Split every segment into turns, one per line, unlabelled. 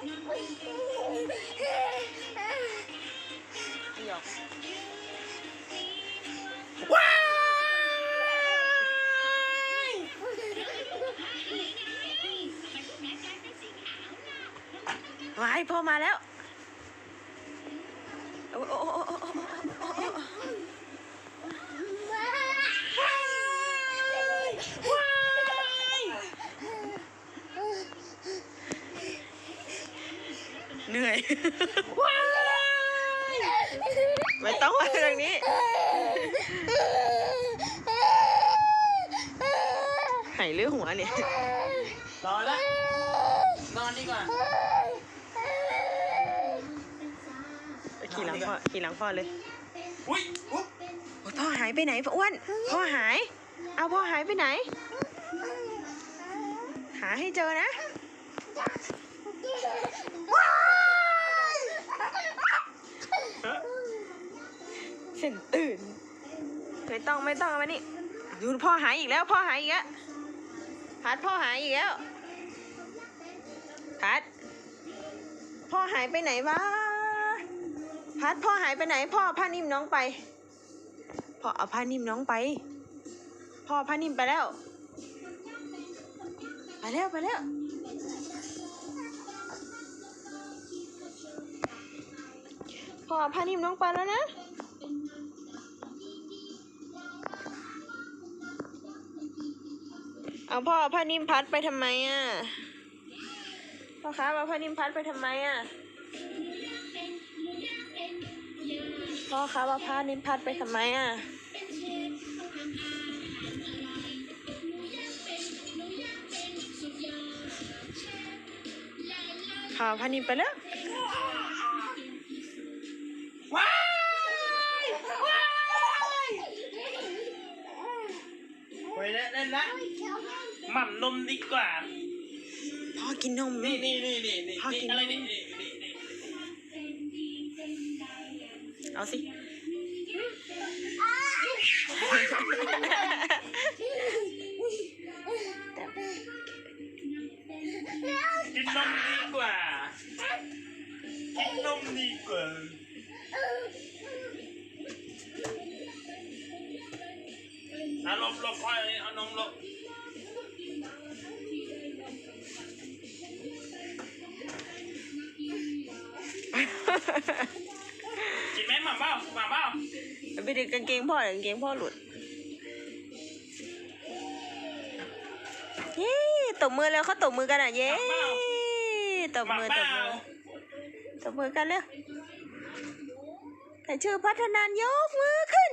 ไม่หยอก
ว้าย
ว้ายพ่อมาแล้วโอ้โอ้โอ้โอ้โอ้โอ้โอ้ว้ายเห นื่อยว้ายไม่ต้องมาทางนี้ หายเรื่องหัวเนี่ย
นอนละนอนดีกว่า
ไปขี่หลังพ่อ ขี่หลังพ่อเลย
อุ้ยอุ๊บ
โอ้ยพ่อหายไปไหนพ่ออ้วน พ่อหาย เอาพ่อหายไปไหน หาให้เจอนะเส้นตื่น ไม่ต้องไม่ต้องเอามานี่ดูพ่อหายอีกแล้วพ่อหายอีกแล้วพัดพ่อหายอีกแล้วพัด พ่อหายไปไหนวะพัดพ่อหายไปไหน พ่อผ้านิ่มน้องไป พ่อเอาผ้านิ่มน้องไป พ่อผ้านิ่มไปแล้วไปแล้วไปแล้วพ่อผ้านิ่มน้องไปแล้วนะ เอาพ่อเอาผ้านิ่มพัดไปทำไมอะพ่อครับเอาผ้านิ่มพัดไปทำไมอะพ่อครับเอาผ้านิ่มพัดไปทำไมอะพาผ้านิ่มไปแล้ว
ว้ายว้ายไปแล้วเล่นละ หม่ำนมดีกว่า
พ่อกินนม
นี่นี่นี่นี่นี่
พ่อกิน
อะไรนี่นี่นี่นี่
เอาสิ
กินนมดีกว่า กินนมดีกว่า เอาหลบหลบค่อยเอานมหลบ กินไหมหม่ำเปล่าหม่ำเปล่า
ไปดึงกางเกงพ่อเดี๋ยวกางเกงพ่อหลุดเย้ตบมือแล้วเขาตบมือกันอะเย้ตบ
มื
อตบมือตบมือกันเร็วใครชื่อพัฒนานยกมือขึ้น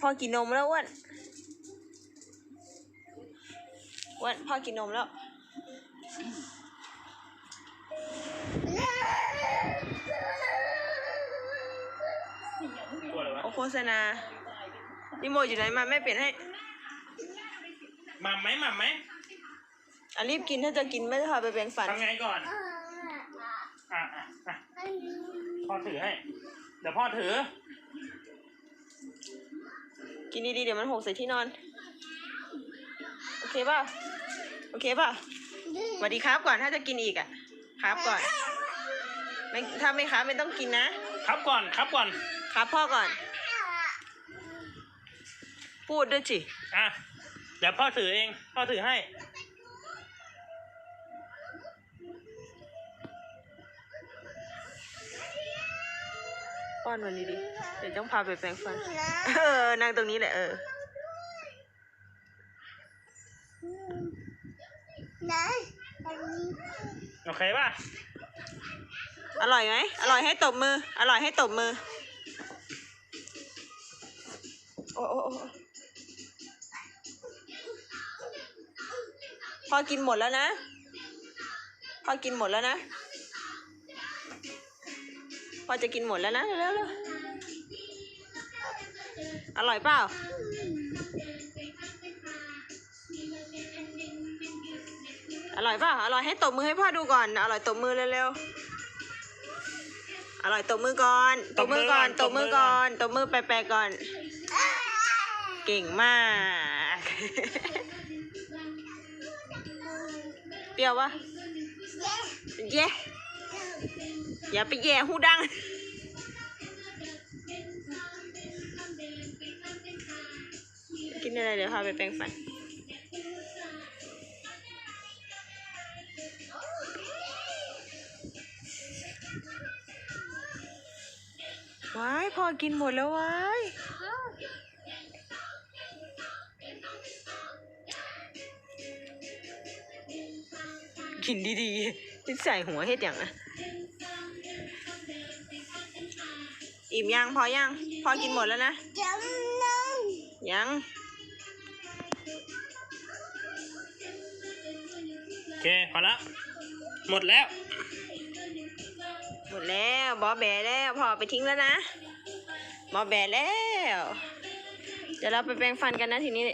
พอกินนมแล้วอ้วน วนพ่อกินนมแล้ว
กลัวอะไรวะ
โอโฆษณานิโมอยู่ไหนมาแม่เปลี่ยนให้
หม่ำไหมหม่ำไหม
อะรีบกินถ้าจะกินไม่ได้พาไปแปรงฟัน
ทำไงก่อน อะอะอะพ่อถือให้ เดี๋ยวพ่อถือ
กินดีๆเดี๋ยวมันหกใส่ที่นอนโอ เคป่ะ โอเคป่ะสวัสดีครับก่อนถ้าจะกินอีกอะ ครับก่อน ไม่ถ้าไม่ครับไม่ต้องกินนะ
ครับก่อนครับก่อน
ครับพ่อก่อน พูดด้วยสิ
อะ เดี๋ยวพ่อถือเอง พ่อถือให้
ป้อนวันดีๆเดี๋ยวต้องพาไปแปรงฟัน เออ นั่งตรงนี้แหละเออ
โอเคป่ะ
อร่อยไหม อร่อยให้ตบมือ อร่อยให้ตบมือ โอ้โอ้โอ้พอกินหมดแล้วนะ พอกินหมดแล้วนะ พอจะกินหมดแล้วนะ เร็วๆอร่อยเปล่า ร่อยเปล่าอร่อยให้ตบมือให้พ่อดูก่อน อร่อยตบมือเร็วๆ อร่อยตบมือก่อน ตบมือก่อน ตบมือก่อน ตบมือแปะๆก่อน เก่งมาก เปรี้ยวปะแย่อย่าไปแย่หูดังกินอะไรเดี๋ยวพาไปแปรงฟัน ว้ายพอกินหมดแล้วว้ายกินดีๆใส่หัวเฮ็ดอย่างนะอิ่มยังพอยังพอกินหมดแล้วนะยัง
โอเคพอและหมดแล้ว
แล้วบอแบแล้วพอไปทิ้งแล้วนะบอแบแล้ว เดี๋ยวเราไปแปรงฟันกันนะทีนี้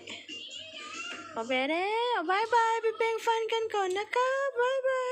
บอแบแล้วบายบายไปแปรงฟันกันก่อนนะครับบายบาย